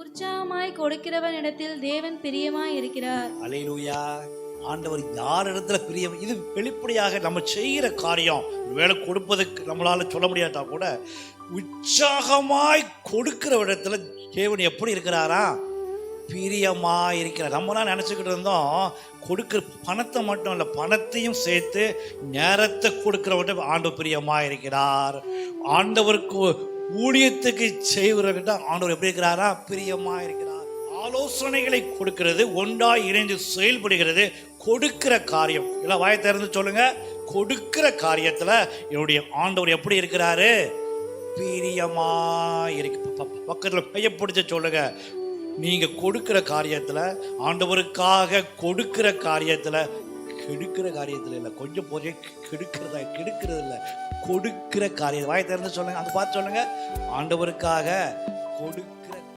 உற்சாகமாய் கொடுக்கிறவனிடத்தில் தேவன் பிரியமாய் இருக்கிறார் அலையிலூயா. ஆண்டவர் யார் இடத்துல பிரியம்? இது வெளிப்படையாக நம்ம செய்கிற காரியம். வேலை கொடுப்பதுக்கு நம்மளால சொல்ல முடியாட்டா கூட உற்சாகமாய் கொடுக்கிற இடத்துல தேவன் எப்படி இருக்கிறாரா? பிரியமா இருக்கிற நம்மளாம் நினச்சிக்கிட்டு இருந்தோம் கொடுக்குற பணத்தை மட்டும் இல்லை பணத்தையும் சேர்த்து நேரத்தை கொடுக்குறவர்கிட்ட ஆண்டு பிரியமா இருக்கிறார் ஆண்டவருக்கு ஊழியத்துக்கு செய்வர்கிட்ட ஆண்டவர் எப்படி இருக்கிறாரா? பிரியமா இருக்கிறார். ஆலோசனைகளை கொடுக்கிறது ஒன்றாய் இணைந்து செயல்படுகிறது கொடுக்கிற காரியம். இல்லை வாய திறந்து சொல்லுங்க. கொடுக்கிற காரியத்துல என்னுடைய ஆண்டவர் எப்படி இருக்கிறாரு? பிரியமா இருக்கு. பக்கத்தில் ப- சொல்லுங்க. நீங்க கொடுக்கிற காரியத்துல ஆண்டவருக்காக கொடுக்கிற காரியத்துல கெடுக்கிற காரியத்தில் இல்லை. கொஞ்சம் போதே கெடுக்கிறதா கெடுக்கிறது இல்லை. கொடுக்கிற காரியம் வாயை திறந்து சொல்லுங்க. அங்கே பார்த்து சொல்லுங்க. ஆண்டவருக்காக கொடு